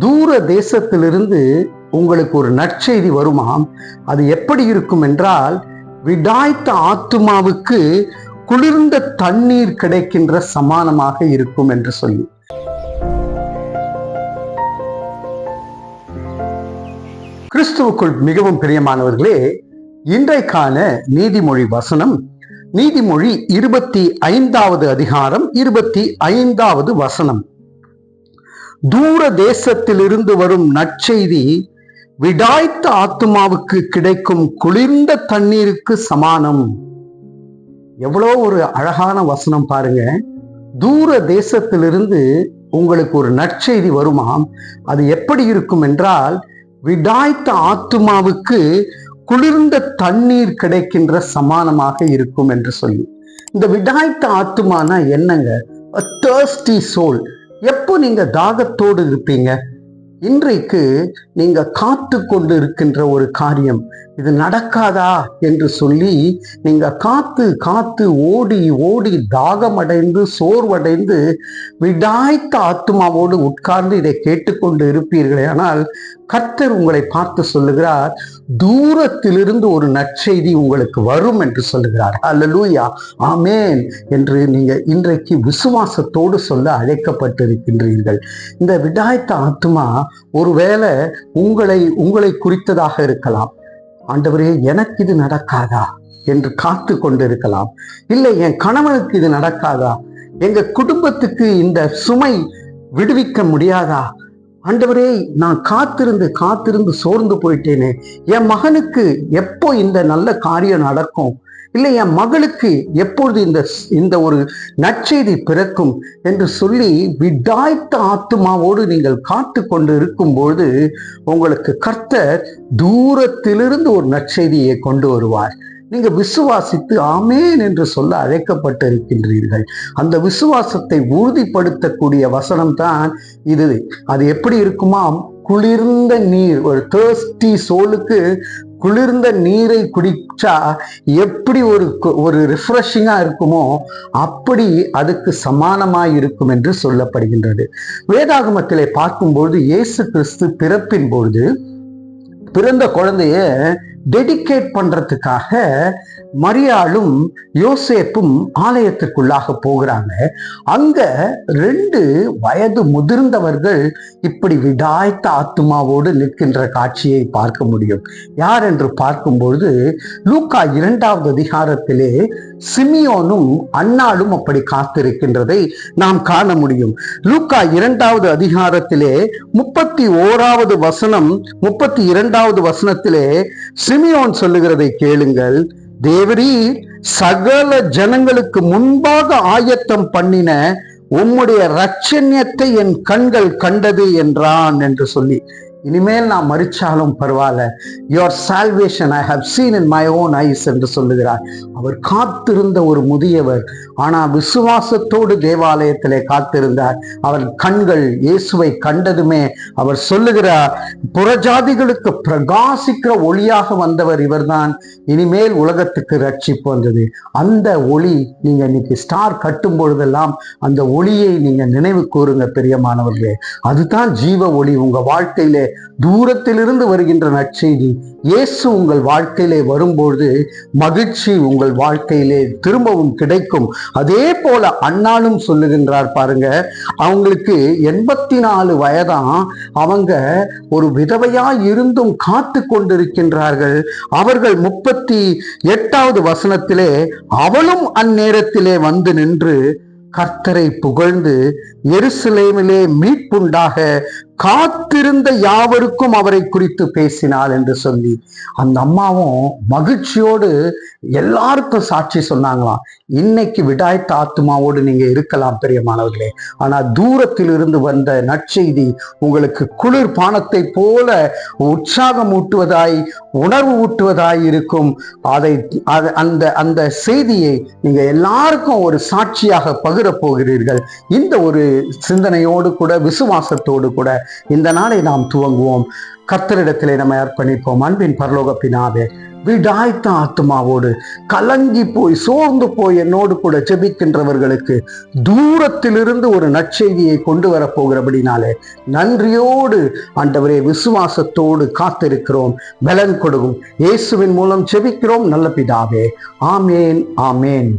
தூர தேசத்திலிருந்து உங்களுக்கு ஒரு நற்செய்தி வருமாம். அது எப்படி இருக்கும் என்றால் விடாய்த்த ஆத்துமாவுக்கு குளிர்ந்த தண்ணீர் கிடைக்கின்ற சமானமாக இருக்கும் என்று சொல்லி. கிறிஸ்துவுக்குள் மிகவும் பிரியமானவர்களே இன்றைக்கான நீதிமொழி வசனம் நீதிமொழி இருபத்தி ஐந்தாவது அதிகாரம் இருபத்தி ஐந்தாவது வசனம். தூர தேசத்திலிருந்து வரும் நற்செய்தி விடாய்த்த ஆத்துமாவுக்கு கிடைக்கும் குளிர்ந்த தண்ணீருக்கு சமானம். எவ்வளோ ஒரு அழகான வசனம் பாருங்க. தூர தேசத்திலிருந்து உங்களுக்கு ஒரு நற்செய்தி வருமாம் அது எப்படி இருக்கும் என்றால் விடாய்த்த ஆத்துமாவுக்கு குளிர்ந்த தண்ணீர் கிடைக்கின்ற சமானமாக இருக்கும் என்று சொல்லி. இந்த விடாய்த்த ஆத்துமானா என்னங்க? தேர்ஸ்டி சோல் எப்போ நீங்க தாகத்தோடு இருப்பீங்க? இன்றைக்கு நீங்க காத்து கொண்டு இருக்கின்ற ஒரு காரியம். இது நடக்காதா என்று சொல்லி நீங்க காத்து காத்து ஓடி ஓடி தாகமடைந்து சோர்வடைந்து விடாய்த்த ஆத்மாவோடு உட்கார்ந்து இதை கேட்டுக்கொண்டு இருப்பீர்களே ஆனால் கர்த்தர் உங்களை பார்த்து சொல்லுகிறார் தூரத்திலிருந்து ஒரு நற்செய்தி உங்களுக்கு வரும் என்று சொல்லுகிறார். அல்லலூயா ஆமேன் என்று நீங்க இன்றைக்கு விசுவாசத்தோடு சொல்ல அழைக்கப்பட்டிருக்கின்றீர்கள். இந்த விடாய்த்த ஆத்மா ஒருவேளை உங்களை உங்களை குறித்ததாக இருக்கலாம். ஆண்டவரே எனக்கு இது நடக்காதா என்று காத்து கொண்டிருக்கலாம். இல்லை என் கணவனுக்கு இது நடக்காதா? எங்க குடும்பத்துக்கு இந்த சுமை விடுவிக்க முடியாதா? ஆண்டவரே நான் காத்திருந்து காத்திருந்து சோர்ந்து போயிட்டேனே. என் மகனுக்கு எப்போ இந்த நல்ல காரியம் நடக்கும்? இல்லை என் மகளுக்கு எப்பொழுது இந்த இந்த ஒரு நற்செய்தி பிறக்கும்? என்று சொல்லி விடாய்த்த ஆத்மாவோடு நீங்கள் காத்து கொண்டு இருக்கும்பொழுது உங்களுக்கு கர்த்தர் தூரத்திலிருந்து ஒரு நற்செய்தியை கொண்டு வருவார். நீங்க விசுவாசித்து ஆமேன் என்று சொல்ல அழைக்கப்பட்டிருக்கின்றீர்கள். அந்த விசுவாசத்தை உறுதிப்படுத்தக்கூடிய வசனம் தான் இது. அது எப்படி இருக்குமாம் குளிர்ந்த நீர் ஒரு தேர்ஸ்டி சோலுக்கு குளிர்ந்த நீரை குடிச்சா எப்படி ஒரு ஒரு ரிஃப்ரெஷிங்கா இருக்குமோ அப்படி அதுக்கு சமானமாய் இருக்கும் என்று சொல்லப்படுகின்றது. வேதாகமத்திலே பார்க்கும்பொழுது இயேசு கிறிஸ்து பிறப்பின் பொழுது பிறந்த குழந்தைய டெடிகேட் பண்றதுக்காக மரியாளும் யோசேப்பும் ஆலயத்திற்குள்ளாக போகிறாங்க. அங்க ரெண்டு வயது முதிர்ந்தவர்கள் இப்படி விடாய்த்த ஆத்மாவோடு நிற்கின்ற காட்சியை பார்க்க முடியும். யார் என்று பார்க்கும்பொழுது லூக்கா இரண்டாவது அதிகாரத்திலே சிமியோனும் அன்னாலும் அப்படி காத்திருக்கின்றதை நாம் காண முடியும். லூக்கா இரண்டாவது அதிகாரத்திலே முப்பத்தி ஓராவது வசனம் முப்பத்தி இரண்டாவது வசனத்திலே சிமியோன் சொல்லுகிறதை கேளுங்கள். தேவரீர் சகல ஜனங்களுக்கு முன்பாக ஆயத்தம் பண்ணின உம்முடைய ரட்சண்யத்தை என் கண்கள் கண்டது என்றான் என்று சொல்லி. இனிமேல் நான் மறிச்சாலும் பரவாயில்ல. Your salvation I have seen in my own eyes என்று சொல்லுகிறார். அவர் காத்திருந்த ஒரு முதியவர் ஆனால் விசுவாசத்தோடு தேவாலயத்திலே காத்திருந்தார். அவர் கண்கள் இயேசுவை கண்டதுமே அவர் சொல்லுகிறார் புறஜாதிகளுக்கு பிரகாசிக்கிற ஒளியாக வந்தவர் இவர்தான். இனிமேல் உலகத்துக்கு ரட்சிப்பு வந்தது. அந்த ஒளி நீங்க இன்னைக்கு ஸ்டார் கட்டும் பொழுதெல்லாம் அந்த ஒளியை நீங்க நினைவு கூறுங்க பெரியமானவர்களே. அதுதான் ஜீவ ஒளி உங்க வாழ்க்கையிலே தூரத்திலிருந்து வருகின்ற நற்செய்தி. இயேசு உங்கள் வாழ்க்கையிலே வரும்பொழுது மகிழ்ச்சி உங்கள் வாழ்க்கையிலே திரும்பவும் கிடைக்கும். அதே போல அண்ணாலும் சொல்லுகின்றார் பாருங்க அவங்களுக்கு எண்பத்தி நாலு வயதான் அவங்க ஒரு விதவையா இருந்தும் காத்து கொண்டிருக்கின்றார்கள். அவர்கள் முப்பத்தி எட்டாவது வசனத்திலே அவளும் அந்நேரத்திலே வந்து நின்று கர்த்தரை புகழ்ந்து எருசலேமிலே மீட்புண்டாக காத்திருந்த யாவருக்கும் அவரை குறித்து பேசினாள் என்று சொல்லி அந்த அம்மாவும் மகிழ்ச்சியோடு எல்லாருக்கும் சாட்சி சொன்னாங்களாம். இன்னைக்கு விடாய்த்த ஆத்மாவோடு நீங்க இருக்கலாம் பெரியமானவர்களே ஆனா தூரத்தில் இருந்து வந்த நற்செய்தி உங்களுக்கு குளிர் பானத்தை போல உற்சாகம் ஊட்டுவதாய் உணர்வு ஊட்டுவதாய் இருக்கும். அதை அந்த அந்த செய்தியை நீங்க எல்லாருக்கும் ஒரு சாட்சியாக பகிர போகிறீர்கள். இந்த ஒரு சிந்தனையோடு கூட விசுவாசத்தோடு கூட இந்த நாளை நாம் துவங்குவோம். கர்த்தரிடத்திலே நம்மை அர்ப்பணிப்போம். அன்பின் பரலோக பினாவே விடாய்த்த ஆத்மாவோடு கலங்கி போய் சோர்ந்து போய் என்னோடு கூட ஜெபிக்கின்றவர்களுக்கு தூரத்திலிருந்து ஒரு நற்செய்தியை கொண்டு வரப்போகிறபடினாலே நன்றியோடு ஆண்டவரே விசுவாசத்தோடு காத்திருக்கிறோம். பலன் கொடுக்கும். இயேசுவின் மூலம் ஜெபிக்கிறோம். நல்ல பிதாவே ஆமேன் ஆமேன்.